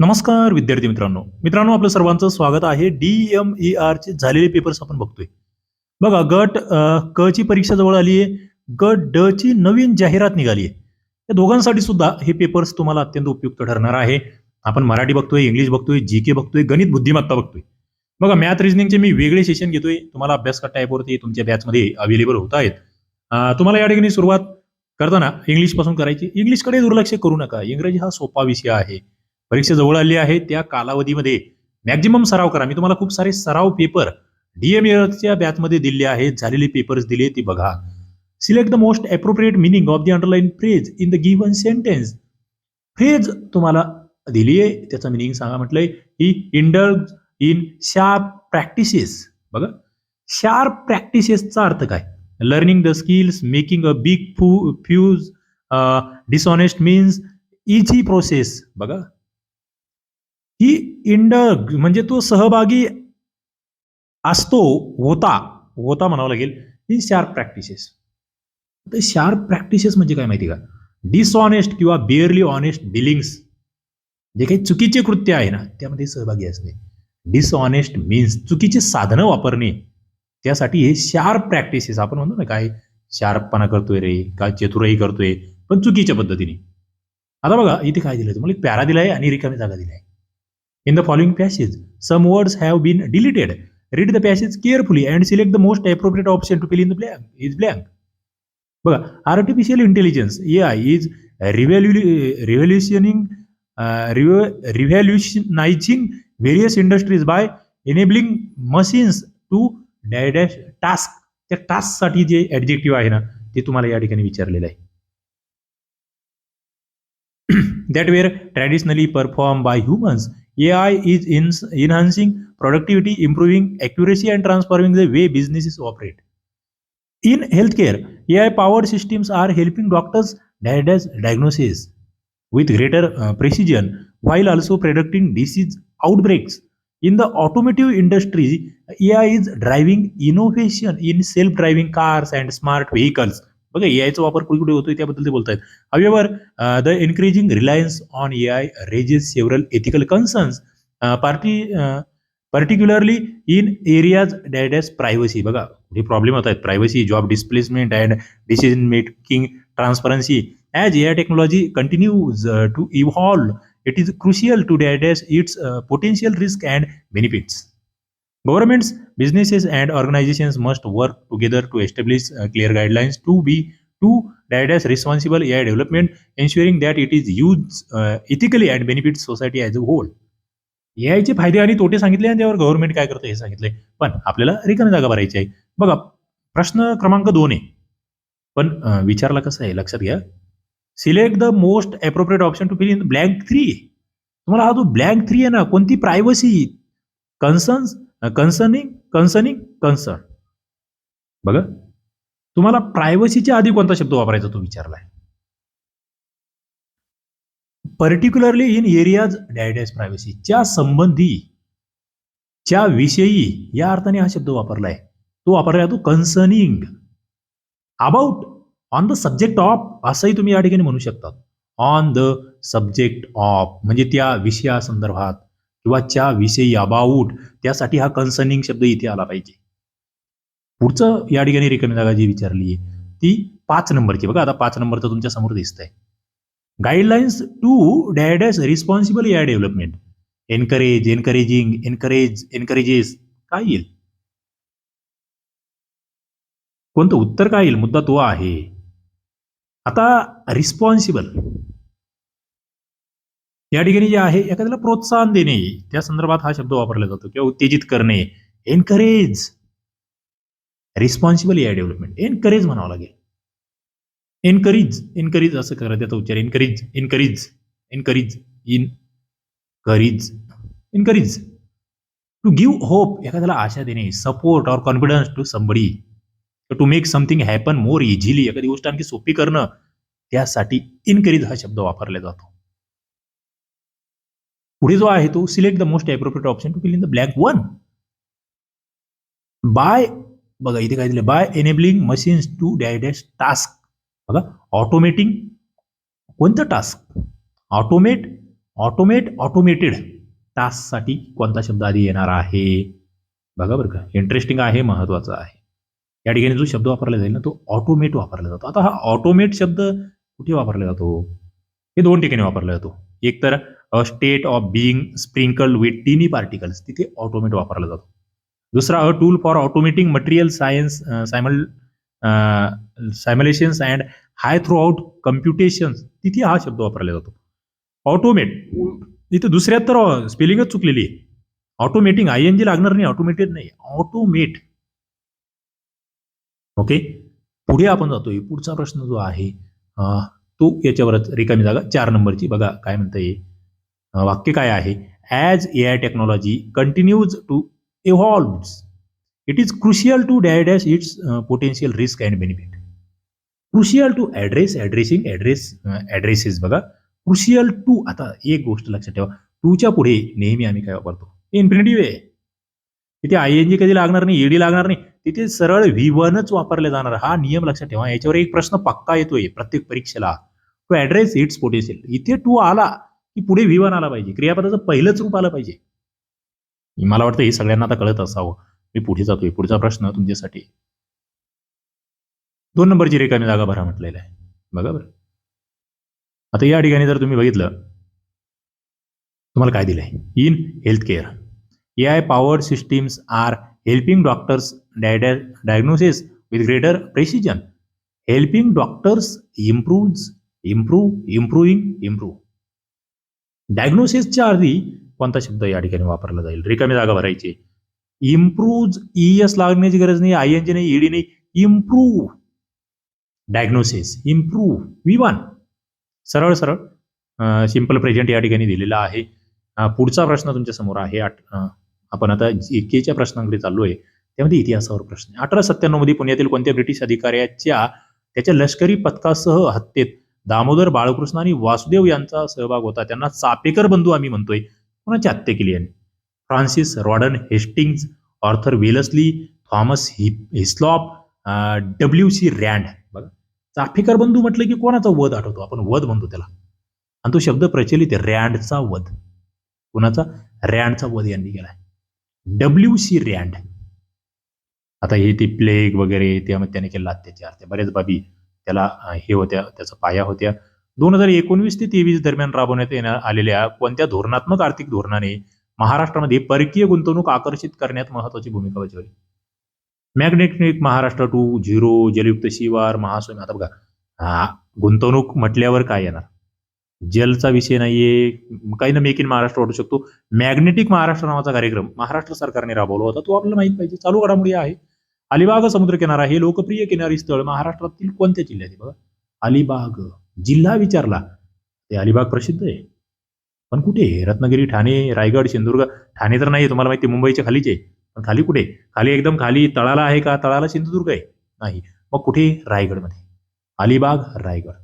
नमस्कार विद्यार्थी मित्रांनो. मित्रांनो आपलं सर्वांचं स्वागत आहे. डी एम ई आरचे झालेले पेपर्स आपण बघतोय. बघा गट क ची परीक्षा जवळ आली आहे. गट ड ची नवीन जाहिरात निघाली आहे. या दोघांसाठी सुद्धा हे पेपर्स तुम्हाला अत्यंत उपयुक्त ठरणार आहे. आपण मराठी बघतोय इंग्लिश बघतोय जी के बघतोय गणित बुद्धिमत्ता बघतोय. बघा मॅथ रिजनिंगचे मी वेगळे सेशन घेतोय. तुम्हाला अभ्यास करता ॲपवरती तुमच्या बॅचमध्ये अवेलेबल होत आहेत. तुम्हाला या ठिकाणी सुरुवात करताना इंग्लिशपासून करायची. इंग्लिशकडे दुर्लक्ष करू नका. इंग्रजी हा सोपा विषय आहे. परीक्षा जवळ आली आहे त्या कालावधीमध्ये मॅक्झिमम सराव करा. मी तुम्हाला खूप सारे सराव पेपर डीएमएच्या बॅचमध्ये दिले आहेत. झालेले पेपर्स दिले ते बघा. Select the most appropriate meaning of the underline phrase in the given sentence phrase तुम्हाला दिली आहे. त्याचं मिनिंग सांगा म्हटलंय ही इंडल इन शार्प प्रॅक्टिसेस बघा. शार्प प्रॅक्टिसेसचा अर्थ काय? Learning the skills making a big foo fuss dishonest means easy process बघा. ही इंडग म्हणजे तो सहभागी असतो होता होता म्हणावं लागेल ही शार्प प्रॅक्टिसेस तर शार्प प्रॅक्टिसेस म्हणजे काय माहिती का? डिसऑनेस्ट किंवा बिअरली ऑनेस्ट डिलिंग्स जे काही चुकीचे कृत्य आहे ना त्यामध्ये सहभागी असणे. डिसऑनेस्ट मीन्स चुकीची साधनं वापरणे. त्यासाठी हे शार्प प्रॅक्टिसेस आपण म्हणतो ना काय? शार्पपणा करतोय रे काय चतुराई करतोय पण चुकीच्या पद्धतीने. आता बघा इथे काय दिलंय तुम्हाला? एक पॅरा दिलाय आणि रिकामी जागा दिलाय. In the following passage some words have been deleted read the passage carefully and select the most appropriate option to fill in the blank is blank बघा artificial intelligence A I is revalue revolutioning revolutionising various industries by enabling machines to dash dash task त्या टास्कसाठी जे adjective आहे ना ते तुम्हाला या ठिकाणी विचारलेलं आहे. That were traditionally perform by humans AI is in, enhancing productivity, improving accuracy, and transforming the way businesses operate. In healthcare, AI powered systems are helping doctors diagnose with greater uh, precision while also predicting disease outbreaks. In the automotive industry, AI is driving innovation in self driving cars and smart vehicles. बघा ए आयचा वापर कुठे कुठे होतोय त्याबद्दल ते बोलतायत. However the increasing reliance on A I raises several ethical concerns party particularly in areas dash dash privacy बघा हे प्रॉब्लेम होत आहेत? Privacy job displacement and decision making transparency as A I technology continues to evolve it is crucial to dash dash its potential risk and benefits Governments, businesses, and organizations must work together to establish uh, clear guidelines to be to that as responsible AI development, ensuring that it is used uh, ethically and benefits society as a whole. एआयचे फायदे आणि तोटे सांगितले आणि त्यावर government काय करतं हे सांगितले पण आपल्याला रिकामी जागा भरायची आहे बघा प्रश्न क्रमांक दोन आहे पण विचारला कसं आहे लक्षात घ्या select the most appropriate option to fill in blank three तुम्हाला हा जो ब्लँक थ्री आहे ना कोणती privacy concerns concerning concerning concern बघा. तुम्हाला प्रायव्हसीच्या आधी कोणता शब्द वापरायचा तो विचारलाय? Particularly in areas dash dash privacy च्या संबंधी च्या विषयी या अर्थाने हा शब्द वापरलाय. तो वापरला तो concerning about on the subject of असंही तुम्ही या ठिकाणी म्हणू शकता ऑन द सब्जेक्ट ऑफ म्हणजे त्या विषयासंदर्भात. किंवा च्या विषयी अबाउट त्यासाठी हा कन्सर्निंग शब्द इथे आला पाहिजे. पुढचं या ठिकाणी रिकामी जागा जी विचारली आहे ती पाच नंबरची. बघा आता पाच नंबरचं तुमच्यासमोर दिसतंय. Guidelines to dash dash responsible या development encourage encouraging encourage encourages काय येईल? कोणतं उत्तर काय येईल? मुद्दा तो आहे. आता रिस्पॉन्सिबल या ठिकाणी जे आहे एखाद्याला प्रोत्साहन देणे त्या संदर्भात हा शब्द वापरला जातो किंवा उत्तेजित करणे एनकरेज रिस्पॉन्सिबल या डेव्हलपमेंट एनकरेज म्हणावं लागेल. एनकरेज एनकरेज असं करा त्याचा उच्चार encourage encourage encourage encourage encourage to give hope एखाद्याला आशा देणे support or confidence to somebody to make something happen more easily एखादी गोष्ट आणखी सोपी करणं त्यासाठी इनकरेज हा शब्द वापरला जातो. पुढे जो आहे तो select the most appropriate option to fill in the blank one by बघा इथे काय दिलं by enabling machines to dash dash task बघा ऑटोमेटिंग कोणतं टास्क ऑटोमेट ऑटोमेट ऑटोमेटेड टास्कसाठी कोणता शब्द आधी येणार आहे? बघा बरं का इंटरेस्टिंग आहे महत्त्वाचा आहे. या ठिकाणी जो शब्द वापरला जाईल ना तो ऑटोमेट वापरला जातो. आता हा ऑटोमेट शब्द कुठे वापरला जातो? हे दोन ठिकाणी वापरला जातो. एक तर a state of being sprinkled with tiny particles तिथे ऑटोमेट वापरला जातो. दुसरा a tool for automating material science simul simulations and high throughput computations तिथे हा शब्द वापरला जातो. ऑटोमेट इथे दुसऱ्यात तर स्पेलिंगच चुकलेली आहे. ऑटोमेटिंग आय एन जी लागणार नाही ऑटोमेटेड नाही. ऑटोमेट ओके पुढे आपण जातोय. पुढचा प्रश्न जो आहे तो याच्यावरच रिकामी जागा. चार नंबरची. बघा काय म्हणता येईल वाक्य काय आहे? As A I technology continues to evolve it is crucial to dash its potential risk and benefit crucial to address addressing address addresses बघा. क्रुशियल टू आता एक गोष्ट लक्षात ठेवा. टूच्या पुढे नेहमी आम्ही काय वापरतो? इन्फिनिटिव्ह आहे तिथे आय एन जी कधी लागणार नाही ईडी लागणार नाही. तिथे सरळ व्ही वनच वापरले जाणार हा नियम लक्षात ठेवा. याच्यावर एक प्रश्न पक्का येतोय प्रत्येक परीक्षेला. टू ॲड्रेस इट्स पोटेन्शियल इथे टू आला की पुढे विवान आला पाहिजे. क्रियापदाचं पहिलंच रूप आलं पाहिजे. मला वाटतं हे सगळ्यांना आता कळत असावं. मी पुढे जातोय. पुढचा प्रश्न तुमच्यासाठी. दोन नंबरची रिकामी जागा भरा म्हटलेला आहे. बघा बरं. आता या ठिकाणी जर तुम्ही बघितलं तुम्हाला काय दिलंय? In health care A I powered systems are helping doctors diagnosis with greater precision helping doctors improve improve improving improve डायग्नोसिसच्या आधी कोणता शब्द या ठिकाणी वापरला जाईल? रिकामी जागा भरायची. इम्प्रूव्ह ई एस लागण्याची गरज नाही आय एन जी नाही ईडी नाही. Improve diagnosis improve V one सरळ सरळ. सिंपल प्रेझेंट या ठिकाणी दिलेला आहे. पुढचा प्रश्न तुमच्यासमोर आहे. आठ आपण आता जी केच्या प्रश्नांकडे चाललो आहे. त्यामध्ये इतिहासावर प्रश्न अठरा सत्त्याण्णवमध्ये पुण्यातील कोणत्या ब्रिटिश अधिकाऱ्याच्या त्याच्या लष्करी पथकासह हत्येत दामोदर बाळकृष्ण आणि वासुदेव यांचा सहभाग होता. त्यांना चापेकर बंधू आम्ही म्हणतोय. कोणाची हत्या केली यांनी? Francis Rawdon Hastings Arthur Wellesley Thomas हि हिस्लॉप डब्ल्यू सी रँड. बघा. चाफेकर बंधू म्हटलं की कोणाचा वध आठवतो? आपण वध म्हणतो त्याला. आणि तो शब्द प्रचलित आहे रँडचा वध. कोणाचा? रँडचा वध यांनी केलाय. W C Rand. आता हे ते प्लेग वगैरे त्यामध्ये त्याने केला अत्याचार. त्या बऱ्याच बाबी त्याला हे होत्या त्याचा पाया होत्या. दोन हजार एकोणवीस ते तेवीस दरम्यान राबवण्यात येण्यात आलेल्या कोणत्या धोरणात्मक आर्थिक धोरणाने महाराष्ट्रामध्ये परकीय गुंतवणूक आकर्षित करण्यात महत्वाची भूमिका बजावली? Magnetic Maharashtra two zero Jalyukt Shivar महास्वामी आता बघा हा गुंतवणूक म्हटल्यावर काय येणार? जलचा विषय नाहीये काही ना मेक इन महाराष्ट्र वाटू शकतो. मॅग्नेटिक महाराष्ट्र नावाचा कार्यक्रम महाराष्ट्र सरकारने राबवला होता तो आपल्याला माहीत पाहिजे. चालू घडामोडी आहे. अलिबाग समुद्रकिनारा हे लोकप्रिय किनारी स्थळ महाराष्ट्रातील कोणत्या जिल्ह्यात आहे बघा? अलिबाग जिल्हा विचारला. ते अलिबाग प्रसिद्ध आहे. पण कुठे रत्नागिरी ठाणे रायगड सिंधुदुर्ग. ठाणे तर नाही तुम्हाला माहिती मुंबईच्या खालीच आहे. पण खाली कुठे? खाली एकदम खाली तळाला आहे का? तळाला सिंधुदुर्ग आहे. नाही. मग कुठे? रायगडमध्ये. अलिबाग रायगड.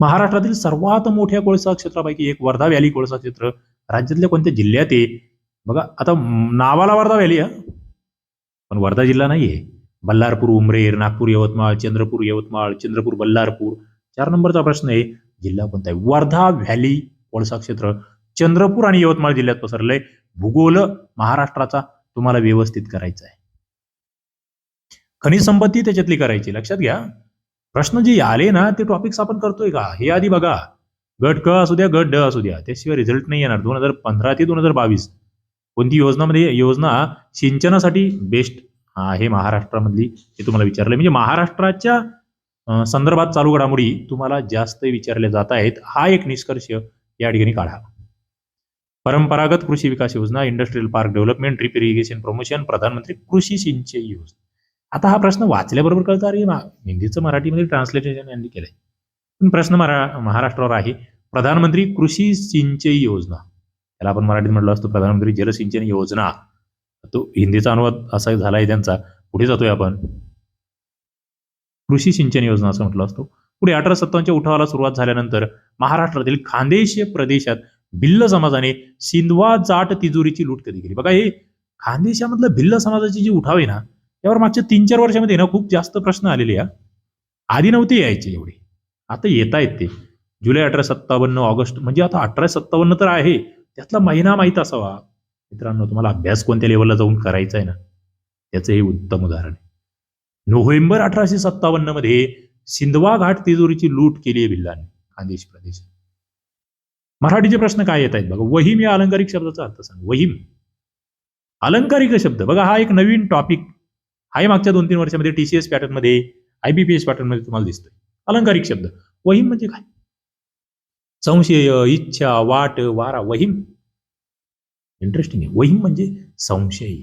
महाराष्ट्रातील सर्वात मोठ्या कोळसा क्षेत्रापैकी एक वर्धा व्हॅली कोळसा क्षेत्र. राज्यातल्या कोणत्या जिल्ह्यात आहे? बघा आता नावाला वर्धा व्हॅली आहे पण वर्धा जिल्हा नाहीये. बल्लारपूर उमरेर नागपूर यवतमाळ चंद्रपूर यवतमाळ चंद्रपूर बल्लारपूर चार नंबरचा प्रश्न आहे. जिल्हा कोणता आहे? वर्धा व्हॅली कोळसा क्षेत्र. चंद्रपूर आणि यवतमाळ जिल्ह्यात पसरलंय. भूगोल महाराष्ट्राचा तुम्हाला व्यवस्थित करायचा आहे. खनिज संपत्ती त्याच्यातली करायची लक्षात घ्या. प्रश्न जे आले ना ते टॉपिक्स आपण करतोय का? हे आधी बघा. गट क असू द्या गट ड असू द्या. त्याशिवाय रिझल्ट नाही येणार. दोन हजार पंधरा ते दोन हजार बावीस. कोणती योजना म्हणजे योजना सिंचनासाठी बेस्ट आहे महाराष्ट्रामधली हे तुम्हाला विचारलं म्हणजे महाराष्ट्राच्या संदर्भात चालू घडामोडी तुम्हाला जास्त विचारल्या जात आहेत. हा एक निष्कर्ष या ठिकाणी काढा. परंपरागत कृषी विकास योजना industrial park development drip irrigation promotion प्रधानमंत्री कृषी सिंचन योजना. आता हा प्रश्न वाचल्याबरोबर कळतं अरे हिंदीचं मराठीमध्ये ट्रान्सलेशन यांनी केलंय. पण प्रश्न मरा महाराष्ट्रावर आहे. प्रधानमंत्री कृषी सिंचन योजना. त्याला आपण मराठीत म्हटलं असतो प्रधानमंत्री जलसिंचन योजना. तो हिंदीचा अनुवाद असा झालाय त्यांचा. पुढे जातोय आपण. कृषी सिंचन योजना असं म्हटलं असतो. पुढे अठरा सत्तावन्नच्या उठावाला सुरुवात झाल्यानंतर महाराष्ट्रातील खानदेश प्रदेशात भिल्ल समाजाने सिंधवा जाट तिजोरीची लूट कधी केली? बघा हे खानदेशामधलं भिल्ल समाजाची जी उठाव आहे ना त्यावर मागच्या तीन चार वर्षामध्ये ना खूप जास्त प्रश्न आलेले या आधी नव्हते यायचे एवढे. आता येत आहेत ते. जुलै अठरा सत्तावन्न ऑगस्ट म्हणजे आता अठरा सत्तावन्न तर आहे. त्यातला महिना माहीत असावा. मित्रांनो तुम्हाला अभ्यास कोणत्या लेवलला जाऊन करायचा आहे ना? त्याचं हे उत्तम उदाहरण आहे. नोव्हेंबर अठराशे सत्तावन्नमध्ये सिंधवा घाट तिजोरीची लूट केली आहे भिल्लांनी खानदेश प्रदेशात. मराठीचे प्रश्न काय येत आहेत? बघा वहीम या अलंकारिक शब्दाचा अर्थ सांग. वहीम. अलंकारिक शब्द. बघा हा एक नवीन टॉपिक आहे मागच्या दोन तीन वर्षामध्ये टीसीएस पॅटर्नमध्ये आयबीपीएस पॅटर्नमध्ये तुम्हाला दिसतोय. अलंकारिक शब्द. वहीम म्हणजे काय? संशय इच्छा वाट वारा वहीम. इंटरेस्टिंग आहे. वहीम म्हणजे संशय.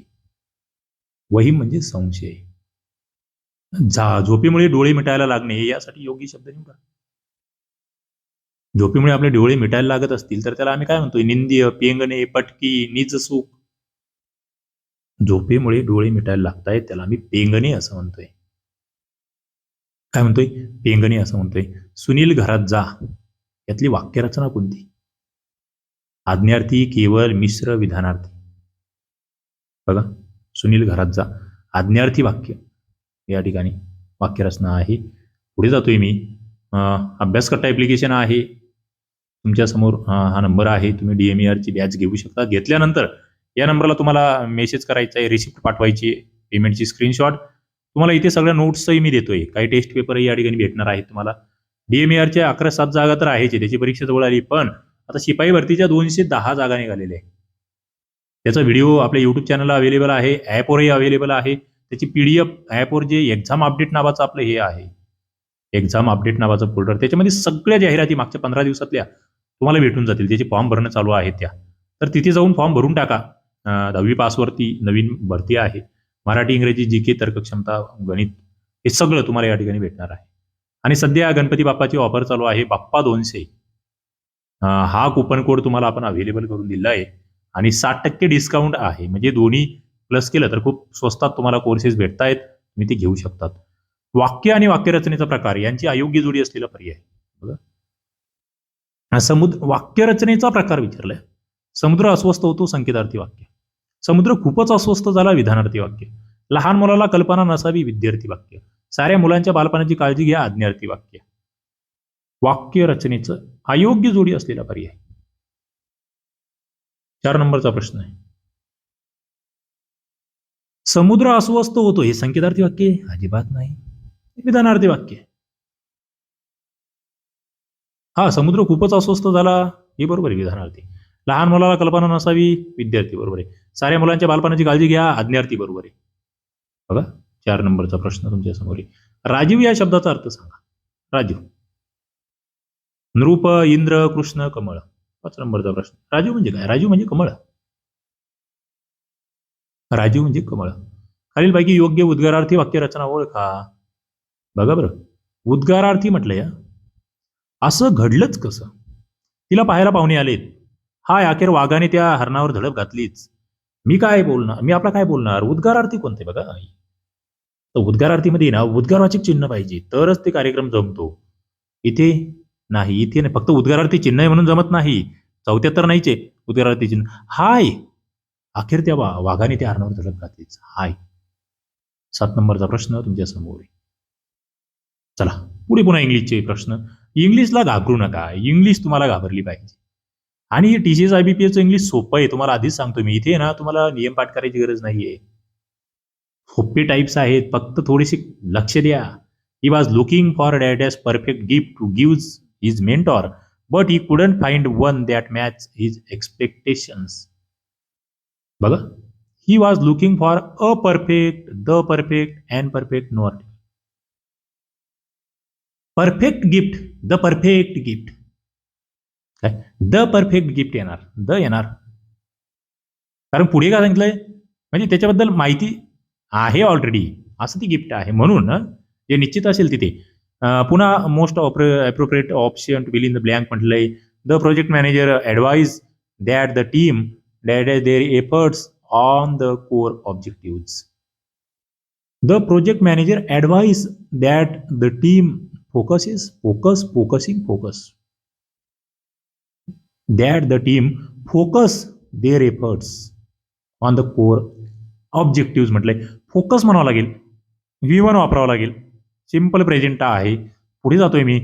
वहीम म्हणजे संशय. झा झोपेमुळे डोळे मिटायला लागणे यासाठी योग्य शब्द निवडा झोपेमुळे आपले डोळे मिटायला लागत असतील तर त्याला आम्ही काय म्हणतोय? निंदीय पेंगणे पटकी निज सुख. झोपेमुळे डोळे मिटायला लागतायत त्याला आम्ही पेंगणे असं म्हणतोय. काय म्हणतोय? पेंगणे असं म्हणतोय. सुनील घरात जा. यातली वाक्यरचना कोणती? आज्ञार्थी केवळ मिश्र विधानार्थी. बघा सुनील घरात जा. आज्ञार्थी वाक्य. या ठिकाणी वाक्यरचना आहे. पुढे जातोय मी. अभ्यासकर्ता ॲप्लिकेशन आहे. तुमच्यासमोर हा नंबर आहे. तुम्ही डी एम ई ची बॅच घेऊ शकता. घेतल्यानंतर या नंबरला तुम्हाला मेसेज करायचा आहे. रिसिप्ट पाठवायची पेमेंटची स्क्रीनशॉट तुम्हाला इथे सगळ्या नोट्सही मी देतोय. काही टेस्ट पेपरही या ठिकाणी भेटणार आहेत तुम्हाला. डीएमईआरच्या अकरा सात जागा तर आहेच त्याची परीक्षा जवळ आली पण आता शिपाई भरतीच्या दोनशे दहा जागा निघालेल्या आहे. त्याचा व्हिडिओ आपल्या युट्यूब चॅनलला अवेलेबल आहे ॲपवरही अवेलेबल आहे. त्याची पी डी एफ ॲपवर जे एक्झाम अपडेट नावाचं आपलं हे आहे. एक्झाम अपडेट नावाचं फोल्डर त्याच्यामध्ये सगळ्या जाहिराती मागच्या पंधरा दिवसातल्या तुम्हाला भेटून जातील. त्याचे फॉर्म भरणं चालू आहे त्या. तर तिथे जाऊन फॉर्म भरून टाका. दहावी पासवरती नवीन भरती आहे. मराठी इंग्रजी जी के तर्कक्षमता गणित हे सगळं तुम्हाला या ठिकाणी भेटणार आहे. आणि सध्या गणपती बाप्पाची ऑफर चालू आहे बाप्पा दोनशे. हा कुपन कोड तुम्हाला आपण अवेलेबल करून दिला आहे. आणि साठ टक्के डिस्काउंट आहे. म्हणजे दोन्ही प्लस केलं तर खूप स्वस्तात तुम्हाला कोर्सेस भेटतायत. तुम्ही ते घेऊ शकतात. वाक्य आणि वाक्यरचनेचा प्रकार यांची अयोग्य जोडी असलेला पर्याय बघा. समुद्र वाक्यरचनेचा प्रकार विचारलाय. समुद्र अस्वस्थ होतो संकेतार्थी वाक्य. समुद्र खूपच अस्वस्थ झाला विधानार्थी वाक्य. लहान मुलाला कल्पना नसावी विद्यार्थी वाक्य. साऱ्या मुलांच्या बालपणाची काळजी घ्या आज्ञार्थी वाक्य. वाक्य रचनेचं अयोग्य जोडी असलेला पर्याय. चार नंबरचा प्रश्न आहे. समुद्र अस्वस्थ होतो हे संकेतार्थी वाक्य आहे? अजिबात नाही. विधानार्थी वाक्य हा समुद्र खूपच अस्वस्थ झाला हे बरोबर आहे विधानार्थी लहान मुलाला कल्पना नसावी विद्यार्थी बरोबर आहे. साऱ्या मुलांच्या बालपणाची काळजी घ्या आज्ञार्थी बरोबर आहे. बघा. चार नंबरचा प्रश्न तुमच्यासमोर आहे. राजीव या शब्दाचा अर्थ सांगा. राजीव. नृप इंद्र कृष्ण कमळ. पाच नंबरचा प्रश्न. राजीव म्हणजे काय? राजीव म्हणजे कमळ. राजीव म्हणजे कमळ. खालीलपैकी योग्य उद्गारार्थी वाक्यरचना ओळखा. बघा बरं. उद्गारार्थी म्हटलं या. असं घडलंच कसं? तिला पाहायला पाहुणे आलेत. हाय अखेर वाघाने त्या हरणावर धडक घातलीच. मी काय बोलणार? मी आपला काय बोलणार? उद्गारार्थी कोणते? बघा. तर उद्गारार्थीमध्ये ना उद्गारवाचक चिन्ह पाहिजे. तरच ते कार्यक्रम जमतो. इथे नाही इथे नाही. फक्त उद्गारार्थी चिन्ह आहे म्हणून जमत नाही. चौथ्यात तर नाहीचे उद्गारार्थी चिन्ह. हाय! अखेर त्या वा- वाघाने त्या हरणावर झडप घातलीच हाय! सात नंबरचा प्रश्न तुमच्यासमोर आहे. चला पुढे पुन्हा इंग्लिशचे प्रश्न. इंग्लिशला घाबरू नका. इंग्लिश तुम्हाला घाबरली पाहिजे. आणि T C S I B P एचं इंग्लिश सोपं आहे. तुम्हाला आधीच सांगतो मी. इथे ना तुम्हाला नियम पाठ करायची गरज नाहीये. सोपे टाईप्स आहेत. फक्त थोडीशी लक्ष द्या. He was looking for that as perfect gift to gives his mentor but he couldn't find one that match his expectations बघा. He was looking for a perfect the perfect and perfect not perfect gift the perfect gift काय? The perfect gift येणार. The येणार. कारण पुढे काय सांगितलंय? म्हणजे त्याच्याबद्दल माहिती आहे ऑलरेडी असं ती गिफ्ट आहे. म्हणून जे निश्चित असेल तिथे. पुन्हा most appropriate option to fill in the blank म्हटलंय. The project manager advise that the team that is their efforts on the core objective the project manager advise that the team focus is focus focusing focus that the team focus their efforts on the core objective म्हटलंय. Focus म्हणावं लागेल. V one वापरावं लागेल. Simple present आहे. पुढे जातोय मी.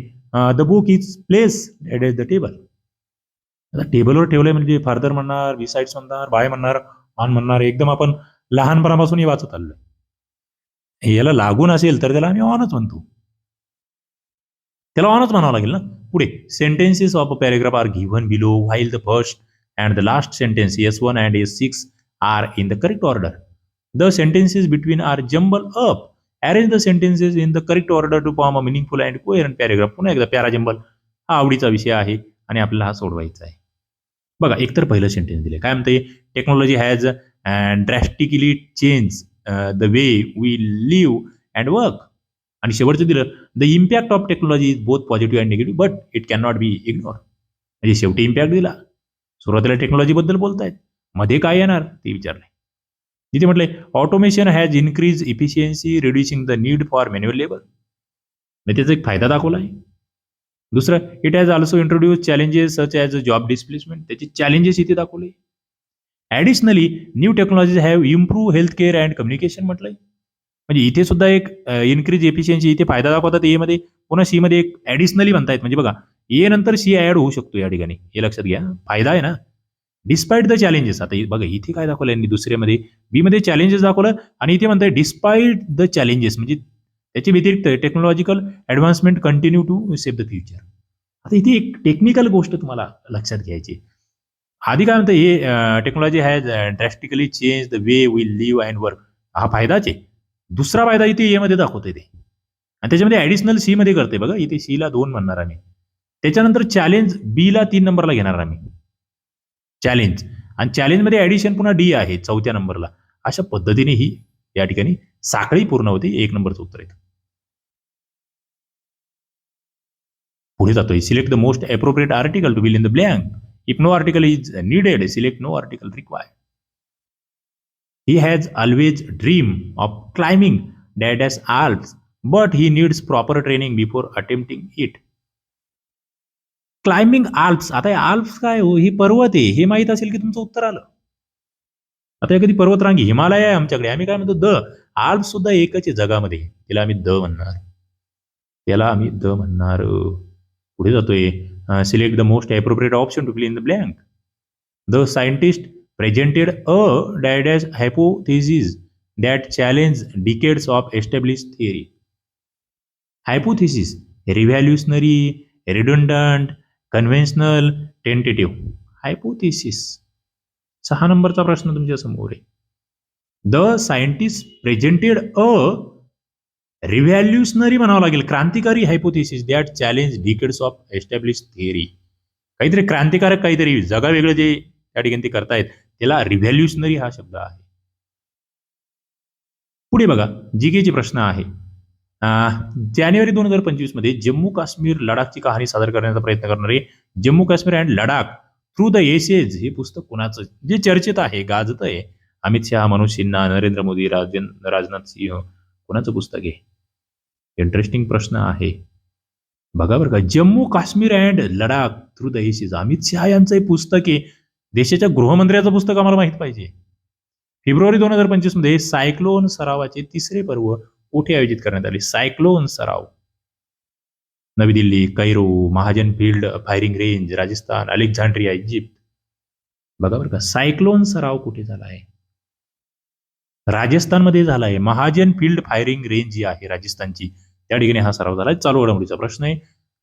The book is place at is the table आता टेबलवर ठेवलंय म्हणजे फार्दर म्हणणार बी साईड्स म्हणणार बाय म्हणणार ऑन म्हणणार एकदम आपण लहानपणापासून हे वाचत आलोय. याला लागून असेल तर त्याला आम्ही ऑनच म्हणतो. त्याला ऑनच म्हणावं लागेल ना? पुढे. Sentences of a paragraph are given below while the first and the last sentence S one and S six are in the correct order the sentences between are jumble up arrange the sentences in the correct order to form a meaningful and coherent paragraph. पुन्हा एकदा para jumble हा आवडीचा विषय आहे आणि आपल्याला हा सोडवायचा आहे. बघा एकतर पहिलं सेंटेन्स दिले काय म्हणते technology has drastically change the way we live and work आणि शेवटचं दिलं the impact of technology is both positive and negative but it can not be ignore म्हणजे शेवटी इम्पॅक्ट दिला. सुरुवातीला टेक्नॉलॉजीबद्दल बोलतायत. मध्ये काय येणार? ते विचारलंय. इथे म्हटले automation has increase efficiency reducing the need for manual labour म्हणजे त्याचा एक फायदा दाखवला आहे. दुसरं it has also introduce challenges such as job displacement त्याचे चॅलेंजेस इथे दाखवले. Additionally new technologies have improve health care and communication म्हटलंय. म्हणजे इथे सुद्धा एक इन्क्रीज एफिशियन्सी इथे फायदा दाखवतात ए मध्ये. पुन्हा सी मध्ये एक ॲडिशनली म्हणतायत. म्हणजे बघा ए नंतर सी ऍड होऊ शकतो या ठिकाणी. हे लक्षात घ्या. फायदा आहे ना? डिस्पाईट द चॅलेंजेस आता बघा इथे काय दाखवलं यांनी दुसऱ्यामध्ये? बी मध्ये चॅलेंजेस दाखवलं आणि इथे म्हणतंय डिस्पाईट द चॅलेंजेस म्हणजे त्याच्या व्यतिरिक्त technological advancement continue to save the future आता इथे एक टेक्निकल गोष्ट तुम्हाला लक्षात घ्यायची आधी काय म्हणतं हे technology has drastically change the way we live and work हा फायदाच आहे. दुसरा फायदा इथे ए मध्ये दाखवतोय ते. आणि त्याच्यामध्ये ऍडिशनल सी मध्ये करते बघा इथे सी ला दोन म्हणणार आम्ही. त्याच्यानंतर चॅलेंज बी ला तीन नंबरला घेणार आम्ही. चॅलेंज आणि चॅलेंजमध्ये ॲडिशन ऍडिशन पुन्हा डी आहे चौथ्या नंबरला. अशा पद्धतीने ही या ठिकाणी साखळी पूर्ण होते एक नंबरचं उत्तर येतं पुढे जातोय select the most appropriate article to fill in the blank if no article is needed select no article require he has has dream of of climbing as Alps but he needs proper training before attempting it climbing Alps आता हे Alps काय हो? ही पर्वत आहे. हे माहीत असेल की तुमचं उत्तर आलं? आता कधी पर्वतरांगी हिमालय आहे आमच्याकडे. आम्ही काय म्हणतो द. आल्प्स सुद्धा एकच आहे जगामध्ये. त्याला आम्ही द म्हणणार. त्याला आम्ही द म्हणणार. पुढे जातोय. Select the most appropriate option to play in the blank the scientist presented a Dada's hypothesis that challenge decades of establish theory hypothesis revolutionary redundant conventional tentative hypothesis सहा नंबरचा प्रश्न तुमच्यासमोर आहे. The scientist presented a revolutionary म्हणावं लागेल क्रांतिकारी hypothesis that challenge decades of establish theory काहीतरी क्रांतिकारक काहीतरी जगा वेगळं जे त्या ठिकाणी ते करतायत त्याला रिव्हॅल्युशनरी हा शब्द आहे. पुढे बघा जी जीकेचे प्रश्न आहे. जानेवारी दोन हजार पंचवीसमध्ये जम्मू काश्मीर लडाखची कहाणी सादर करण्याचा प्रयत्न करणारे Jammu Kashmir and Ladakh through the ages हे पुस्तक कुणाचं? जे चर्चेत आहे गाजत आहे अमित शहा मनोज सिन्हा नरेंद्र मोदी राजनाथ सिंह कुणाचं पुस्तक आहे? इंटरेस्टिंग प्रश्न आहे. बघा बरं का Jammu Kashmir and Ladakh through the ages Amit Shah यांचं हे पुस्तक आहे. देशाच्या गृहमंत्र्याचं पुस्तक आम्हाला माहीत पाहिजे. फेब्रुवारी दोन हजार पंचवीसमध्ये सायक्लोन सरावाचे तिसरे पर्व कुठे आयोजित करण्यात आले? सायक्लोन सराव. नवी Delhi Cairo Mahajan field firing range Rajasthan Alexandria Egypt. बघा बरं का सायक्लोन सराव कुठे झाला आहे? राजस्थानमध्ये झाला आहे महाजन फील्ड फायरिंग रेंज जी आहे राजस्थानची त्या ठिकाणी हा सराव झाला आहे चालू घडामोडीचा प्रश्न आहे.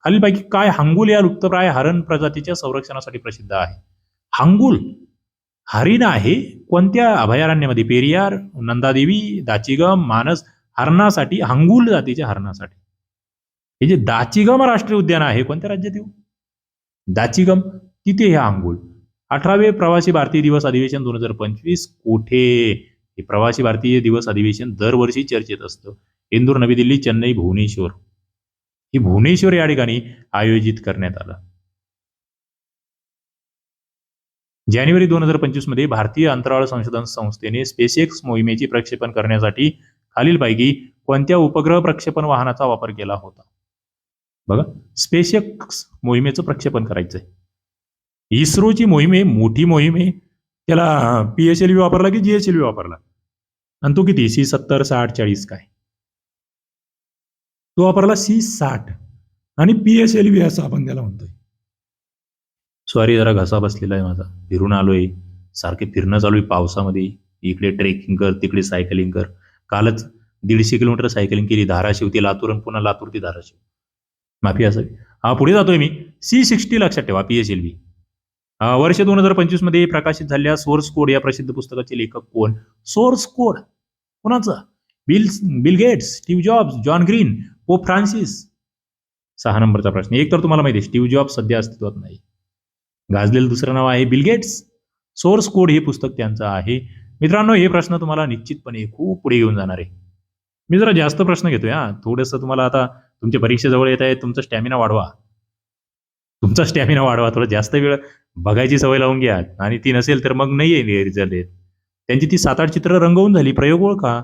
खालीलपैकी काय हांगुल या लुप्तप्राय हरण प्रजातीच्या संरक्षणासाठी प्रसिद्ध आहे? हांगुल हरिण आहे. कोणत्या अभयारण्यामध्ये? पेरियार नंदादेवी दाचिगम मानस हरणासाठी हांगुल जातीच्या हरणासाठी. हे जे दाचिगम राष्ट्रीय उद्यान आहे कोणत्या राज्यात येऊ? दाचिगम तिथे हे हांगुल. अठरावे प्रवासी भारतीय दिवस अधिवेशन दोन हजार पंचवीस कोठे? हे प्रवासी भारतीय दिवस अधिवेशन दरवर्षी चर्चेत असतं. इंदूर नवी दिल्ली चेन्नई भुवनेश्वर. ही भुवनेश्वर या ठिकाणी आयोजित करण्यात आलं. जानेवारी दोन हजार पंचवीसमध्ये भारतीय अंतराळ संशोधन संस्थेने स्पेसएक्स मोहिमेची प्रक्षेपण करण्यासाठी खालीलपैकी कोणत्या उपग्रह प्रक्षेपण वाहनाचा वापर केला होता? बघा स्पेशक्स मोहिमेचं प्रक्षेपण करायचंय. इस्रोची मोहीम आहे मोठी मोहीम आहे त्याला पी एच एल व्ही वापरला की जी एच एल व्ही वापरला? आणि तो किती? सी सत्तर साठ चाळीस काय? तो वापरला सी साठ. आणि पी एस एल व्ही असं आपण त्याला म्हणतोय. सॉरी जरा घसा बसलेला आहे माझा. फिरून आलोय. सारखे फिरणं चालू आहे पावसामध्ये. इकडे ट्रेकिंग कर तिकडे सायकलिंग कर. कालच दीडशे किलोमीटर सायकलिंग केली धाराशिव ते लातूर आणि पुन्हा लातूर ते धाराशिव. माफी असावी. हा पुढे जातोय मी. सी सिक्स्टी लक्षात ठेवा पी एस एल बी वर्ष दोन हजार पंचवीसमध्ये प्रकाशित झालेल्या सोर्स कोड या प्रसिद्ध पुस्तकाचे लेखक कोण? Source code. कोणाचा? Bill Bill Gates Steve Jobs John Green Poe Francis. सहा नंबरचा प्रश्न. एक तर तुम्हाला माहिती आहे स्टीव जॉब्स सध्या अस्तित्वात नाही. गाजलेलं दुसरं नाव आहे बिल गेट्स. सोर्स कोड हे पुस्तक त्यांचं आहे. मित्रांनो हे प्रश्न तुम्हाला निश्चितपणे खूप पुढे घेऊन जाणार आहे. मी जरा जास्त प्रश्न घेतोय हा. थोडंसं तुम्हाला आता तुमच्या परीक्षेजवळ येत आहे तुमचा स्टॅमिना वाढवा. तुमचा स्टॅमिना वाढवा थोडं जास्त वेळ बघायची सवय लावून घ्या. आणि ती नसेल तर मग नाही आहे रिझल्ट येत. त्यांची ती सात आठ चित्र रंगवून झाली प्रयोग ओळखा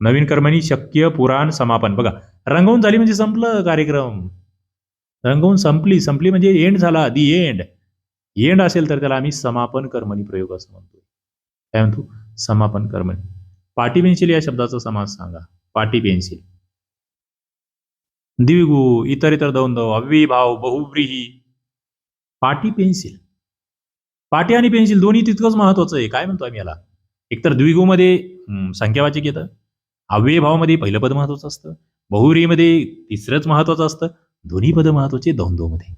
नवीन कर्मणी शक्य पुराण समापन. बघा रंगवून झाली म्हणजे संपलं कार्यक्रम. रंगवून संपली संपली म्हणजे एंड झाला दी एंड एंड असेल तर त्याला आम्ही समापन कर्मणी प्रयोग असं म्हणतो काय म्हणतो? समापन कर्मणी पाटी पेन्सिल या शब्दाचा समास सांगा. पाटी पेन्सिल. द्विगु इतर इतर द्वंद्व अव्यभाव बहुव्रीही. पाटी पेन्सिल. पाटी आणि पेन्सिल दोन्ही तितकंच महत्वाचं आहे. काय म्हणतो आम्ही याला? एकतर द्विगुमध्ये संख्यावाचक येतं. अव्ययभावामध्ये पहिलं पद महत्वाचं असतं. बहुव्रीमध्ये तिसरंच महत्वाचं असतं. दोन्ही पद महत्त्वाचे द्वंद्वमध्ये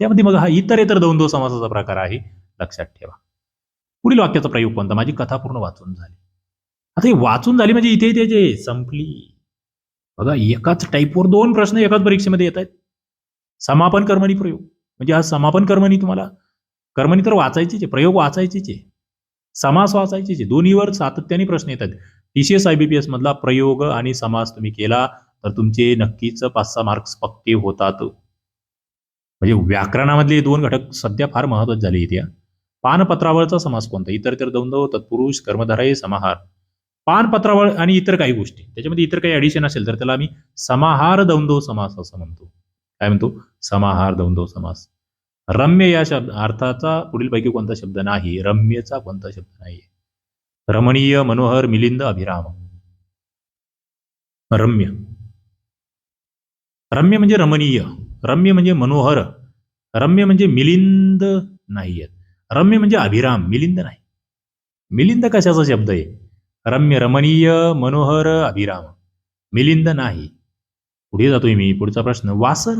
त्यामध्ये मग हा इतर इतर द्वंद्व समासाचा प्रकार आहे. लक्षात ठेवा. पुढील वाक्याचा प्रयोग कोणता? माझी कथा पूर्ण वाचून झाली. आता हे वाचून झाली म्हणजे इथे इथे जे संपली. बघा एकाच टाईपवर दोन प्रश्न एकाच परीक्षेमध्ये येत आहेत समापन कर्मणी प्रयोग. म्हणजे हा समापन कर्मणी तुम्हाला कर्मणी तर वाचायचीच आहे प्रयोग वाचायचीच आहे. समास वाचायचीच आहे. दोन्हीवर सातत्याने प्रश्न येतात टीसीएस आयबीपीएस मधला प्रयोग आणि समास तुम्ही केला तर तुमचे नक्कीच पाच सहा मार्क्स पक्के होतात. म्हणजे व्याकरणामधले दोन घटक सध्या फार महत्त्वाचे झाले इथे पानपत्रावरचा समास कोणता? इतर तर द्वंद्व तत्पुरुष कर्मधारय समाहार. पानपत्रावळ आणि इतर काही गोष्टी. त्याच्यामध्ये इतर काही ऍडिशन असेल तर त्याला आम्ही समाहार द्वंद्व समास असं म्हणतो. काय म्हणतो? समाहार द्वंद्व समास. रम्य या शब्द अर्थाचा पुढील पैकी कोणता शब्द नाही? रम्यचा कोणता शब्द नाही? रमणीय मनोहर मिलिंद अभिराम. रम्य. रम्य म्हणजे रमणीय. रम्य म्हणजे मनोहर. रम्य म्हणजे मिलिंद नाही आहेत रम्य म्हणजे अभिराम मिलिंद नाही. मिलिंद कशाचा शब्द आहे? रम्य रमणीय मनोहर अभिराम. मिलिंद नाही. पुढे जातोय मी. पुढचा प्रश्न वासर?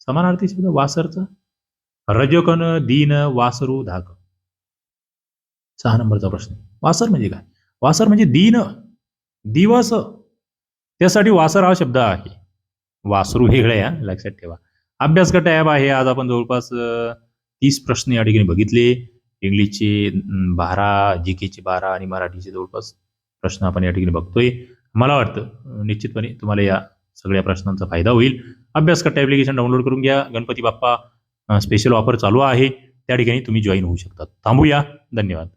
समानार्थी शब्द वासरचा? रजकन दीन वासरू धाक. सहा नंबरचा प्रश्न. वासर म्हणजे काय? वासर म्हणजे दीन दिवस. त्यासाठी वासर हा शब्द आहे. वासरू वेगळं आहे लक्षात ठेवा. अभ्यास गट ॲप आहे. आज आपण जवळपास तीस प्रश्न या ठिकाणी बघितले. इंग्लिशचे बारा जी केचे बारा आणि मराठीचे जवळपास प्रश्न आपण या ठिकाणी बघतोय. मला वाटतं निश्चितपणे तुम्हाला या सगळ्या प्रश्नांचा फायदा होईल. अभ्यास करता ॲप्लिकेशन डाउनलोड करून घ्या. गणपती बाप्पा स्पेशल ऑफर चालू आहे. त्या ठिकाणी तुम्ही जॉईन होऊ शकता. थांबूया. धन्यवाद.